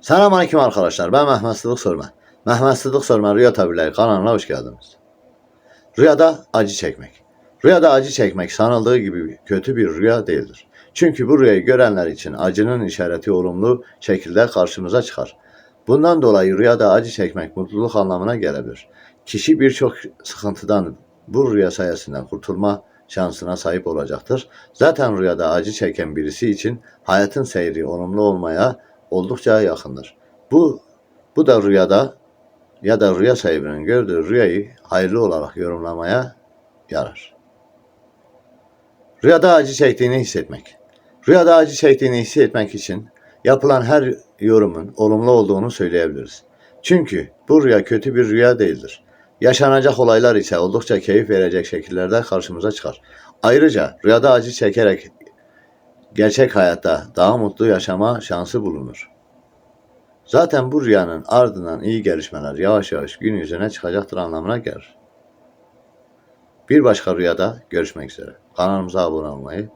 Selamünaleyküm arkadaşlar. Ben Mehmet Sıdık Sorma. Mehmet Sıdık Sorma Rüya Tabirleri kanalına hoş geldiniz. Rüyada acı çekmek. Rüyada acı çekmek sanıldığı gibi kötü bir rüya değildir. Çünkü bu rüyayı görenler için acının işareti olumlu şekilde karşımıza çıkar. Bundan dolayı rüyada acı çekmek mutluluk anlamına gelebilir. Kişi birçok sıkıntıdan bu rüya sayesinde kurtulma şansına sahip olacaktır. Zaten rüyada acı çeken birisi için hayatın seyri olumlu olmaya oldukça yakındır. Bu bu da rüyada ya da rüya sahibinin gördüğü rüyayı hayırlı olarak yorumlamaya yarar. Rüyada acı çektiğini hissetmek. Rüyada acı çektiğini hissetmek için yapılan her yorumun olumlu olduğunu söyleyebiliriz. Çünkü bu rüya kötü bir rüya değildir. Yaşanacak olaylar ise oldukça keyif verecek şekillerde karşımıza çıkar. Ayrıca rüyada acı çekerek gerçek hayatta daha mutlu yaşama şansı bulunur. Zaten bu rüyanın ardından iyi gelişmeler yavaş yavaş gün yüzüne çıkacaktır anlamına gelir. Bir başka rüyada görüşmek üzere. Kanalımıza abone olmayı.